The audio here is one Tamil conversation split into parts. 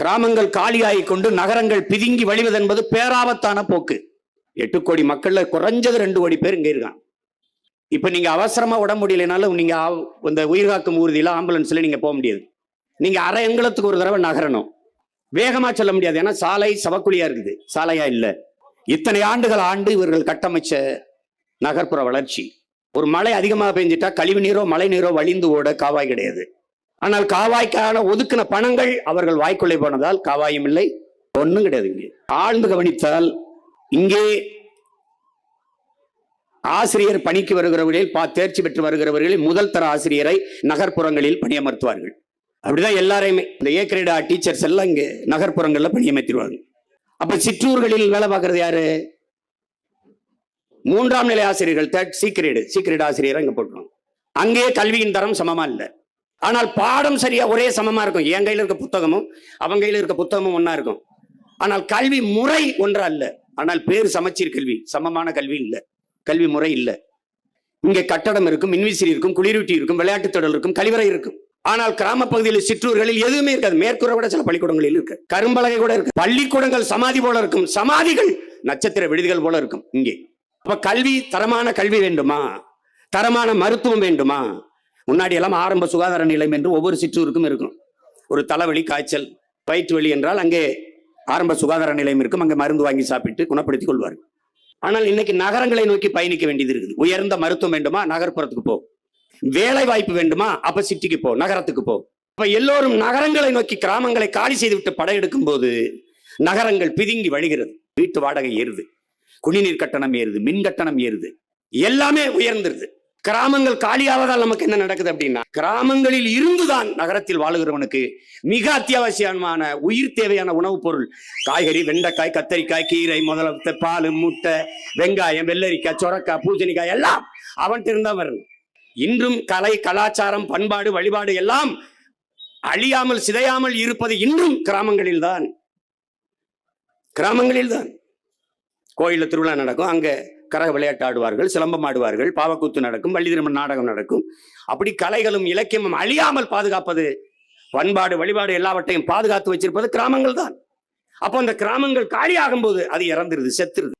கிராமங்கள் காலியாகிக் கொண்டு நகரங்கள் பிதுங்கி வழிவது என்பது பேராபத்தான போக்கு. எட்டு கோடி மக்கள்ல குறைஞ்சது ரெண்டு கோடி பேர் இங்க இருக்கான் இப்ப நீங்க அவசரமா உடம்பு முடியலனாலும் நீங்க ஆ- இந்த உயிர்காக்கும் ஊர்தியில ஆம்புலன்ஸ்ல நீங்க போக முடியாது. நீங்க அரை எங்களத்துக்கு ஒரு தடவை நகரணும். வேகமா சொல்ல முடியாது. ஏன்னா சாலை சவக்குழியா இருக்குது. சாலையா இல்லை. இத்தனை ஆண்டுகள் ஆண்டு இவர்கள் கட்டமைச்ச நகர்ப்புற வளர்ச்சி. ஒரு மழை அதிகமாக பெஞ்சிட்டா கழிவு நீரோ மழை நீரோ வழிந்து ஓட காவாய் கிடையாது. ஆனால் காவாய்க்கான ஒதுக்கின பணங்கள் அவர்கள் வாய்க்குள்ளே போனதால் காவாயும் இல்லை ஒன்றும் கிடையாது இங்கே. ஆழ்ந்து கவனித்தால் இங்கே ஆசிரியர் பணிக்கு வருகிறவர்களில் பா தேர்ச்சி பெற்று வருகிறவர்களில் முதல் தர ஆசிரியரை நகர்ப்புறங்களில் பணியமர்த்துவார்கள். அப்படிதான் எல்லாரையுமே இந்த ஏ கிரேடா டீச்சர்ஸ் எல்லாம் இங்க நகர்ப்புறங்களில் பணியமர்த்திடுவாங்க. அப்ப சிற்றூர்களில் வேலை பார்க்கறது யாரு? மூன்றாம் நிலை ஆசிரியர்கள் தேர்ட் சீக்கிரேடு சீக்கிரேட் ஆசிரியரை இங்க போட்டுருவாங்க. அங்கேயே கல்வியின் தரம் சமமா இல்லை. ஆனால் பாடம் சரியா ஒரே சமமா இருக்கும். என் கையில இருக்க புத்தகமும் அவங்க கையில இருக்க புத்தகமும் ஒன்னா இருக்கும். ஆனால் கல்வி முறை ஒன்றா அல்ல. ஆனால் பேர் சமச்சீர் கல்வி சமமான கல்வி இல்ல. கல்வி முறை இல்ல. இங்கே கட்டடம் இருக்கும் மின்விசிறி இருக்கும் குளிரூட்டி இருக்கும் விளையாட்டு திடல் இருக்கும் கழிவறை இருக்கும். ஆனால் கிராம பகுதியில் சிற்றூர்களில் எதுவுமே இருக்காது. மேற்கூற கூட சில பள்ளிக்கூடங்களில் இருக்கு. கரும்பலகை கூட இருக்கு. பள்ளிக்கூடங்கள் சமாதி போல இருக்கும். சமாதிகள் நட்சத்திர விடுதிகள் போல இருக்கும். இங்கே. அப்ப கல்வி தரமான கல்வி வேண்டுமா? தரமான மருத்துவம் வேண்டுமா? முன்னாடி எல்லாம் ஆரம்ப சுகாதார நிலையம் என்று ஒவ்வொரு சிற்றூருக்கும் இருக்கும். ஒரு தலைவலி காய்ச்சல் வயிற்று வலி என்றால் அங்கே ஆரம்ப சுகாதார நிலையம் இருக்கும். அங்கே மருந்து வாங்கி சாப்பிட்டு குணப்படுத்திக் கொள்வார்கள். ஆனால் இன்னைக்கு நகரங்களை நோக்கி பயணிக்க வேண்டியது இருக்குது. உயர்ந்த மருத்துவம் வேண்டுமா? நகர்ப்புறத்துக்கு போ. வேலை வாய்ப்பு வேண்டுமா? அப்ப சிட்டிக்கு போ நகரத்துக்கு போ. அப்ப எல்லோரும் நகரங்களை நோக்கி கிராமங்களை காலி செய்துவிட்டு படையெடுக்கும் போது நகரங்கள் பிதுங்கி வழிகிறது. வீட்டு வாடகை ஏறுது. குடிநீர் கட்டணம் ஏறுது. மின் கட்டணம் ஏறுது. எல்லாமே உயர்ந்துருது. கிராமங்கள் காலியாவதால் நமக்கு என்ன நடக்குது அப்படின்னா கிராமங்களில் இருந்துதான் நகரத்தில் வாழுகிறவனுக்கு மிக அத்தியாவசியமான உயிர் தேவையான உணவுப் பொருள். காய்கறி வெண்டைக்காய் கத்தரிக்காய் கீரை முதலத்தை பால் முட்டை வெங்காயம் வெள்ளரிக்காய் சொரக்காய் பூசணிக்காய் எல்லாம் அவன்கிட்ட இருந்தா வரணும் இன்றும் கலை கலாச்சாரம் பண்பாடு வழிபாடு எல்லாம் அழியாமல் சிதையாமல் இருப்பது இன்றும் கிராமங்களில் தான் கிராமங்களில் தான் கோயில்ல திருவிழா நடக்கும். அங்க கரக விளையாட்டு ஆடுவார்கள் சிலம்பம் ஆடுவார்கள் பாவக்கூத்து நடக்கும் வள்ளி திருமண நாடகம் நடக்கும். அப்படி கலைகளும் இலக்கியமும் அழியாமல் பாதுகாப்பது பண்பாடு வழிபாடு எல்லாவற்றையும் பாதுகாத்து வச்சிருப்பது கிராமங்கள் தான். அப்போ அந்த கிராமங்கள் காலியாகும் போது அது இறந்துருது செத்துருது.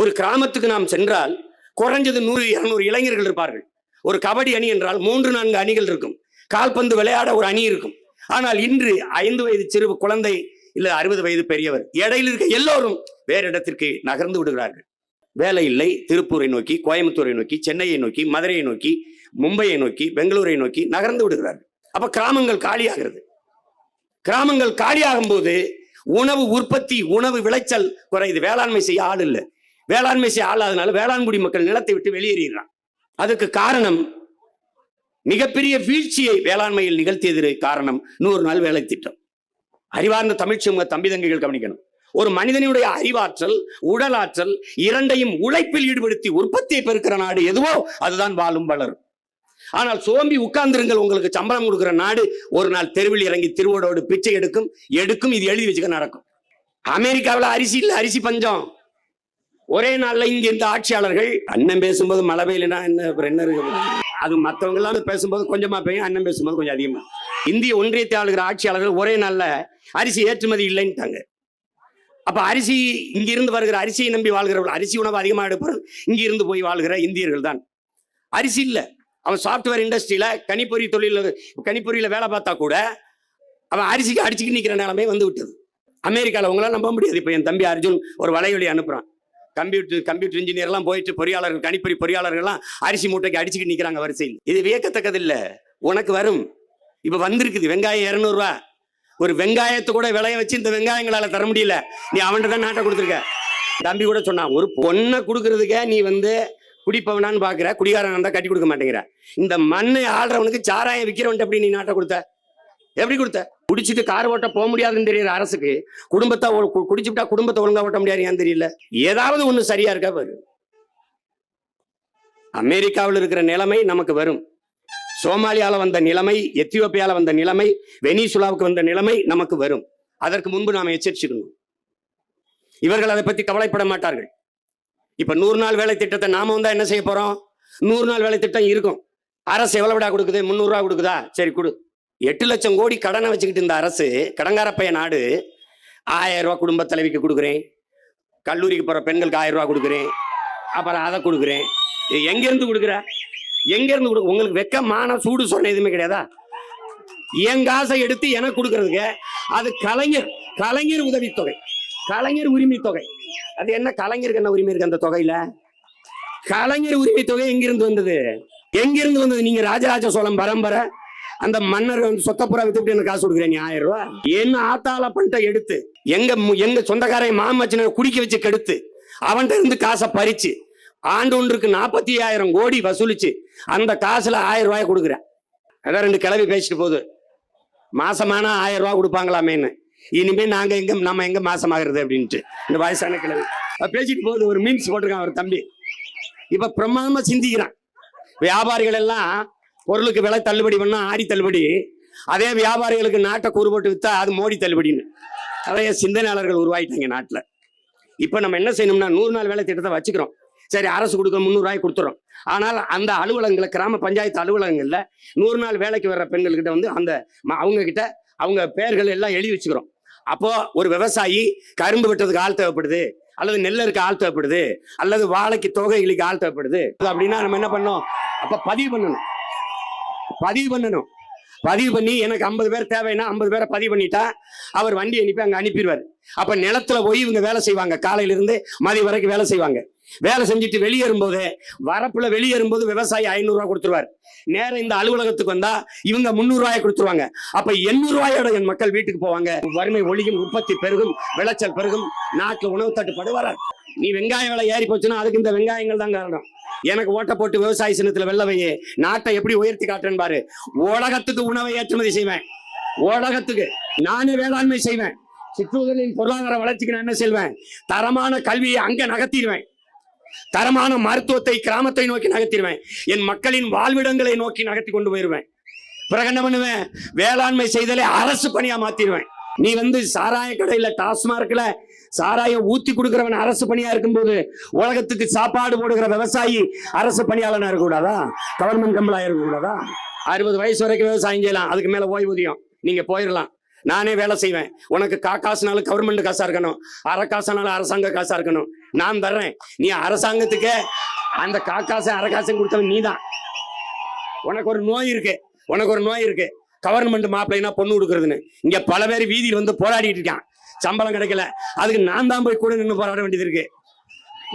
ஒரு கிராமத்துக்கு நாம் சென்றால் குறைஞ்சது நூறு இருநூறு இளைஞர்கள் இருப்பார்கள். ஒரு கபடி அணி என்றால் மூன்று நான்கு அணிகள் இருக்கும். கால்பந்து விளையாட ஒரு அணி இருக்கும். ஆனால் இன்று ஐந்து வயது சிறு குழந்தை இல்ல அறுபது வயது பெரியவர் இடையில் இருக்க எல்லோரும் வேறு இடத்திற்கு நகர்ந்து விடுகிறார்கள். வேலை இல்லை. திருப்பூரை நோக்கி கோயம்புத்தூரை நோக்கி சென்னையை நோக்கி மதுரையை நோக்கி மும்பையை நோக்கி பெங்களூரை நோக்கி நகர்ந்து விடுகிறார்கள். அப்ப கிராமங்கள் காலியாகிறது. கிராமங்கள் காலியாகும் போது உணவு உற்பத்தி உணவு விளைச்சல் குறையுது. வேளாண்மை செய்ய ஆள் இல்லை. வேளாண்மை செய்ய ஆளாதனால வேளாண்குடி மக்கள் நிலத்தை விட்டு வெளியேறான் அதுக்கு காரணம் மிகப்பெரிய வீழ்ச்சியை வேளாண்மையில் நிகழ்த்தியது காரணம் நூறு நாள் வேலை திட்டம். அறிவார்ந்த தமிழ்ச்சி உங்க தம்பி தங்கைகள் கவனிக்கணும். ஒரு மனிதனுடைய அறிவாற்றல் உடலாற்றல் இரண்டையும் உழைப்பில் ஈடுபடுத்தி உற்பத்தியை பெருக்கிற நாடு எதுவோ அதுதான் வாழும் வளரும் ஆனால் சோம்பி உட்கார்ந்திருங்கள் உங்களுக்கு சம்பளம் கொடுக்கிற நாடு ஒரு நாள் தெருவில் இறங்கி திருவோடோடு பிச்சை எடுக்கும் எடுக்கும் இது எழுதி வச்சுக்க நடக்கும். அமெரிக்காவில் அரிசி இல்ல அரிசி பஞ்சம். ஒரே நாள்ல இங்கே இருந்த ஆட்சியாளர்கள் அண்ணன் பேசும்போது மழை பெய்யலனா என்ன என்ன இருக்கு? அது மற்றவங்க எல்லாம் பேசும்போது கொஞ்சமா பெய்யும் அண்ணன் பேசும்போது கொஞ்சம் அதிகமா. இந்திய ஒன்றியத்தை ஆளுகிற ஆட்சியாளர்கள் ஒரே நாள்ல அரிசி ஏற்றுமதி இல்லைன்ட்டாங்க அப்போ அரிசி இங்கிருந்து வருகிற அரிசியை நம்பி வாழ்கிறவர்கள் அரிசி உணவு அதிகமாக எடுப்பவர்கள் இங்கிருந்து போய் வாழ்கிற இந்தியர்கள் தான். அரிசி இல்லை. அவன் சாஃப்ட்வேர் இண்டஸ்ட்ரியில் கணிப்பொறி தொழில் கணிப்பொறியில் வேலை பார்த்தா கூட அவன் அரிசிக்கு அடிச்சுக்கு நிற்கிற நிலைமை வந்து விட்டது. அமெரிக்காவில் உங்களால நம்ப முடியாது. இப்போ என் தம்பி அர்ஜுன் ஒரு வலைவலி அனுப்புறான். கம்ப்யூட்டர் கம்ப்யூட்டர் இன்ஜினியர்லாம் போயிட்டு பொறியாளர்கள் கணிப்பொறி பொறியாளர்கள்லாம் அரிசி மூட்டைக்கு அடிச்சுக்கிட்டு நிற்கிறாங்க வரிசையில். இது வியக்கத்தக்கது உனக்கு வரும். இப்போ வந்திருக்குது. வெங்காயம் இரநூறுவா. ஒரு வெங்காயத்தை கூட விளைய வச்சு இந்த வெங்காயங்களால தர முடியல. நீ அவன்கிட்ட தான் நாட்டை கொடுத்துருக்க. தம்பி கூட சொன்னான் ஒரு பொண்ணை கொடுக்கறதுக்கே நீ வந்து குடிப்பவனான்னு பாக்குற குடிகாரன் இருந்தா கட்டி கொடுக்க மாட்டேங்கிற. இந்த மண்ணை ஆடுறவனுக்கு சாராயம் விற்கிறவன்ட்டு எப்படி நீ நாட்டை கொடுத்த? எப்படி கொடுத்த? குடிச்சிட்டு கார் ஓட்ட போக முடியாதுன்னு தெரியற அரசுக்கு. குடும்பத்தை ஒ- கு- குடிச்சுட்டா குடும்பத்தை ஒழுங்கா ஓட்ட முடியாது ஏன் தெரியல. ஏதாவது ஒண்ணு சரியா இருக்கா பாரு. அமெரிக்காவில் இருக்கிற நிலைமை நமக்கு வரும். சோமாலியால வந்த நிலைமை எத்தியோப்பியால வந்த நிலைமை வெனிசுலாவுக்கு வந்த நிலைமை நமக்கு வரும். அதற்கு முன்பு நாம் எச்சரிச்சுக்கணும் இவர்கள் அதை பத்தி கவலைப்பட மாட்டார்கள். இப்ப நூறு நாள் வேலை திட்டத்தை நாம வந்தா என்ன செய்ய போறோம்? நூறு நாள் வேலை திட்டம் இருக்கும். அரசு எவ்வளவு கொடுக்குது? முந்நூறு ரூபா கொடுக்குதா? சரி கொடு. எட்டு லட்சம் கோடி கடனை வச்சுக்கிட்டு இருந்த அரசு கடங்காரப்பைய நாடு ஆயிரம் ரூபா குடும்ப தலைவிக்கு கொடுக்குறேன். கல்லூரிக்கு போகிற பெண்களுக்கு ஆயிரம் ரூபா கொடுக்குறேன். அப்புறம் அதை கொடுக்குறேன். எங்கிருந்து எங்கேருந்து கொடுக்குற? எங்கேருந்து கொடு உங்களுக்கு வெக்கமான சூடு சொன்ன எதுவுமே கிடையாதா? என் காசை எடுத்து எனக்கு கொடுக்கறதுக்கு அது கலைஞர் கலைஞர் உதவித்தொகை கலைஞர் உரிமை தொகை அது என்ன கலைஞருக்கு என்ன உரிமை இருக்கு அந்த தொகையில? கலைஞர் உரிமை தொகை எங்கிருந்து வந்தது? எங்கிருந்து வந்தது? நீங்க ராஜராஜ சோழன் பரம்பரை அந்த மன்னர் வந்து சொத்தப்புறா வித்துட்டு எனக்கு காசு கொடுக்குறேன் நீ ஆயிரம் ரூபா? என்ன ஆத்தால பண்ணிட்ட எடுத்து எங்க எங்க சொந்தக்காரன் மாமச்சனை குடிக்க வச்சு கெடுத்து அவன்கிட்ட இருந்து காசை பறிச்சு ஆண்டு ஒன்றுக்கு நாற்பத்தி ஆயிரம் கோடி வசூலிச்சு. அந்த காசுல ஆயிரம் ரூபாய் கொடுக்குறேன். அதான் ரெண்டு கிளவி பேசிட்டு போகுது. மாசமானா ஆயிரம் ரூபாய் கொடுப்பாங்களாமேன்னு. இனிமே நாங்க எங்க நம்ம எங்க மாசமாகிறது அப்படின்ட்டு. இந்த வயசான கிழவி. பேசிட்டு போகுது ஒரு மீன்ஸ் போட்டிருக்கான் ஒரு தம்பி. இப்ப பிரமாதமா சிந்திக்கிறான். வியாபாரிகள் எல்லாம் பொருளுக்கு விலை தள்ளுபடி பண்ணா ஆடி தள்ளுபடி. அதே வியாபாரிகளுக்கு நாட்டை கூறுபட்டு வித்தா அது மோடி தள்ளுபடின்னு. நிறைய சிந்தனையாளர்கள் உருவாயிட்டாங்க நாட்டில். இப்போ நம்ம என்ன செய்யணும்னா நூறு நாள் வேலை திட்டத்தை வச்சுக்கிறோம். சரி அரசு கொடுக்க முந்நூறுரூவாய் கொடுத்துறோம். ஆனால் அந்த அலுவலகங்களை கிராம பஞ்சாயத்து அலுவலகங்களில் நூறு நாள் வேலைக்கு வர்ற பெண்கள்கிட்ட வந்து அந்த ம- அவங்க கிட்ட அவங்க பெயர்கள் எல்லாம் எழுதி வச்சுக்கிறோம். அப்போ ஒரு விவசாயி கரும்பு வெட்டுறதுக்கு ஆள் தேவைப்படுது அல்லது நெல்லருக்கு ஆள் தேவைப்படுது அல்லது வாழைக்கு தொகைகளுக்கு ஆள் தேவைப்படுது. அப்படின்னா நம்ம என்ன பண்ணோம் அப்ப பதிவு பண்ணணும். பதிவு பண்ணணும். பதிவு பண்ணி எனக்கு ஐம்பது பேர் தேவைன்னா ஐம்பது பேரை பதிவு பண்ணிட்டா அவர் வண்டி அனுப்பி அங்கே அனுப்பிடுவார் அப்ப நிலத்துல போய் இவங்க வேலை செய்வாங்க. காலையிலிருந்து மதியம் வரைக்கும் வேலை செய்வாங்க. வேலை செஞ்சுட்டு வெளியேறும்போது வரப்புல வெளியேறும்போது விவசாயி ஐநூறு கொடுத்துருவார். நேரம் இந்த அலுவலகத்துக்கு வந்தா இவங்க முந்நூறு கொடுத்துருவாங்க. அப்ப எண்ணூறு ரூபாயோட என் மக்கள் வீட்டுக்கு போவாங்க. வறுமை ஒழியும் உற்பத்தி பெருகும் விளைச்சல் பெருகும் நாட்டு உணவு தட்டுப்பாடு வராது. நீ வெங்காய விலை ஏறி போச்சுன்னா அதுக்கு இந்த வெங்காயங்கள் தான் காரணம். எனக்கு ஓட்ட போட்டு விவசாய சின்னத்துல வெள்ள வையே நாட்டை எப்படி உயர்த்தி காட்டுறேன்னு பாரு. உலகத்துக்கு உணவை ஏற்றுமதி செய்வேன். உலகத்துக்கு நானே வேளாண்மை செய்வேன். சிற்றூர்களின் பொருளாதார வளர்ச்சிக்கு நான் என்ன செய்வேன்? தரமான கல்வியை அங்க நகர்த்திடுவேன். தரமான மருத்துவத்தை கிராமத்தை நோக்கி நகர்த்திடுவேன். என் மக்களின் வாழ்விடங்களை நோக்கி நகர்த்தி கொண்டு போயிடுவேன். பிறகு என்ன பண்ணுவேன்? வேளாண்மை செய்தலை அரசு பணியா மாத்திடுவேன். நீ வந்து சாராய கடையில டாஸ்மார்க்ல சாராயம் ஊத்தி கொடுக்கிறவன் அரசு பணியா இருக்கும்போது உலகத்துக்கு சாப்பாடு போடுகிற விவசாயி அரசு பணியாளனா இருக்கக்கூடாதா கவர்மெண்ட் கம்பளா இருக்கக்கூடாதா அறுபது வயசு வரைக்கும் விவசாயம் செய்யலாம். அதுக்கு மேல ஓய்வூதியம் நீங்க போயிடலாம். நானே வேலை செய்வேன். உனக்கு கா காசுனாலும் கவர்மெண்ட் காசா இருக்கணும். அரை காசானாலும் அரசாங்க காசா இருக்கணும். நான் தர்றேன். நீ அரசாங்கத்துக்கு அந்த காக்காசம் காசு கொடுத்தவன் நீ தான் நீதான். உனக்கு ஒரு நோய் இருக்கு. உனக்கு ஒரு நோய் இருக்கு. கவர்மெண்ட் மாப்பிள்ளைனா பொண்ணு கொடுக்கறதுன்னு இங்க பல பேர் வீதியில் வந்து போராடிட்டு இருக்கான். சம்பளம் கிடைக்கல. அதுக்கு நான் தான் போய் கூட நின்று போராட வேண்டியது இருக்கு.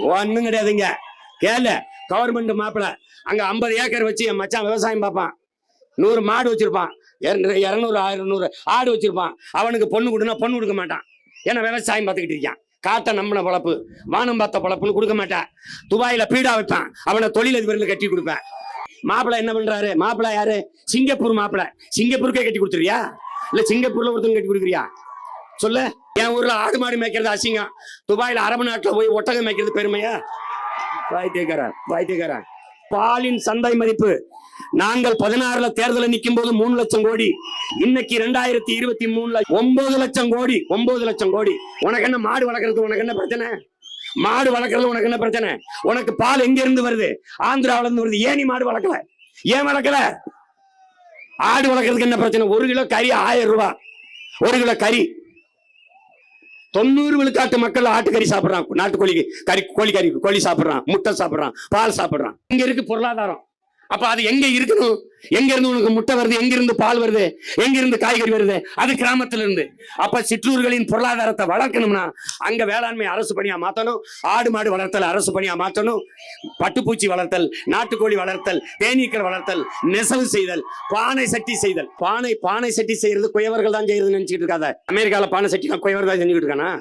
ஒன்றும் கிடையாதுங்க கேள. கவர்மெண்ட் மாப்பிள்ளை அங்க ஐம்பது ஏக்கர் வச்சு என் மச்சான் விவசாயம் பார்ப்பான். நூறு மாடு வச்சிருப்பான். இரநூறு இரநூறு ஆயிரம் நூறு ஆடு வச்சிருப்பான். அவனுக்கு பொண்ணு கொடுனா பொண்ணு கொடுக்க மாட்டான். ஏன்னா விவசாயம் பார்த்துக்கிட்டு இருக்கான். காட்டை நம்பின பொழப்பு வானம் பார்த்த பழப்புன்னு கொடுக்க மாட்டான். துபாயில பீடா வைப்பான் அவனை தொழில் அதிபரில் கட்டி கொடுப்பேன். மாப்பிள்ள என்ன பண்றாரு? மாப்பிள்ள யாரு? சிங்கப்பூர் மாப்பிள்ள சிங்கப்பூருக்கே கட்டி கொடுத்துறியா இல்ல சிங்கப்பூர்ல ஒருத்தவங்க கட்டி கொடுக்குறியா? சொல்லு. என் ஊர்ல ஆடு மாடு மேய்க்கிறது அசிங்கம். துபாயில அரபு நாட்டுல போய் ஒட்டகம் மேய்க்கிறது பெருமையா? வாய்த்தேக்காரா வாய்த்தேக்காரா பாலின் சந்தை மதிப்பு. நாங்கள் பதினாறுல தேர்தல நிக்கும் போது மூணு லட்சம் கோடி. இன்னைக்கு ரெண்டாயிரத்தி இருபத்தி மூணுல ஒன்பது லட்சம் கோடி. ஒன்பது லட்சம் கோடி. உனக்கு என்ன மாடு வளர்க்கறது? உனக்கு என்ன பிரச்சனை? மாடு வளர்க்கறது உனக்கு என்ன பிரச்சனை? உனக்கு பால் எங்க இருந்து வருது? ஆந்திராவில இருந்து வருது. ஏன் நீ மாடு வளர்க்கல? ஏன் வளர்க்கல? ஆடு வளர்க்கறதுக்கு என்ன பிரச்சனை? ஒரு கிலோ கறி ஆயிரம் ரூபாய். ஒரு கிலோ கறி. தொண்ணூறு விழுக்காட்டு மக்கள் ஆட்டுக்கறி சாப்பிடுறான். நாட்டுக்கோழி கறி கோழி கறி கோழி சாப்பிடுறான் முட்டை சாப்பிடுறான் பால் சாப்பிடுறான். இங்க இருக்கு பொருளாதாரம். அப்ப அது எங்க இருக்கணும்? எங்க இருந்து உனக்கு முட்டை வருது? எங்க இருந்து பால் வருது? எங்க இருந்து காய்கறி வருது? அது கிராமத்துல இருந்து அப்ப சிற்றூர்களின் பொருளாதாரத்தை வளர்க்கணும்னா அங்க வேளாண்மை அரசு பணியா மாத்தணும். ஆடு மாடு வளர்த்தல் அரசு பணியா மாத்தணும். பட்டுப்பூச்சி வளர்த்தல் நாட்டுக்கோழி வளர்த்தல் தேனீக்கள் வளர்த்தல் நெசவு செய்தல் பானை சட்டி செய்தல். பானை பானை சட்டி செய்யறது குயவர்கள் தான் செய்யறது நினைச்சிட்டு இருக்காத. அமெரிக்கால பானை சட்டி குயவர் தான் செஞ்சுக்கிட்டு இருக்கானா?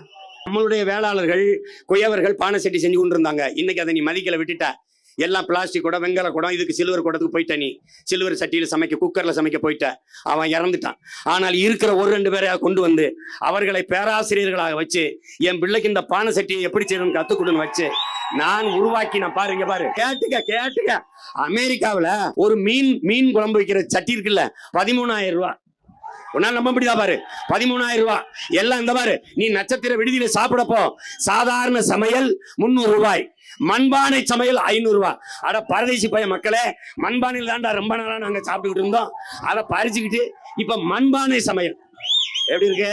நம்மளுடைய வேளாளர்கள் குயவர்கள் பானை சட்டி செஞ்சு கொண்டு இருந்தாங்க இன்னைக்கு அதை நீ மதிக்கல விட்டுட்ட. எல்லாம் பிளாஸ்டிக் குடம் வெங்கல குடம் இதுக்கு சில்வர் குடத்துக்கு போயிட்ட நீ. சில்வர் சட்டியில் சமைக்க குக்கரில் சமைக்க போயிட்ட. அவன் இறந்துட்டான். ஆனால் இருக்கிற ஒரு ரெண்டு பேரை கொண்டு வந்து அவர்களை பேராசிரியர்களாக வச்சு என் பிள்ளைக்கு இந்த பானை சட்டியை எப்படி செய்யணும்னு கத்துக் கொடுன்னு வச்சு நான் உருவாக்கி நான் பாருங்க பாரு. கேட்டுக்க கேட்டுக்க. அமெரிக்காவில் ஒரு மீன் மீன் குழம்பு வைக்கிற சட்டி இருக்குல்ல பதிமூணாயிரம் ரூபாய். உன்னால நம்ப முடியாத பாரு? பதிமூணாயிரம் ரூபாய் எல்லாம் இந்த பாரு. நீ நட்சத்திர விடுதியில சாப்பிடப்போ சாதாரண சமையல் முந்நூறு ரூபாய் மண்பானை சமையல் ஐநூறு ரூபாய் அட பரதேசி பைய மக்களே மண்பானையில் தாண்டா ரொம்ப நாளா நாங்க சாப்பிட்டுக்கிட்டு இருந்தோம். அதை பறிச்சுக்கிட்டு இப்ப மண்பானை சமையல். எப்படி இருக்கு?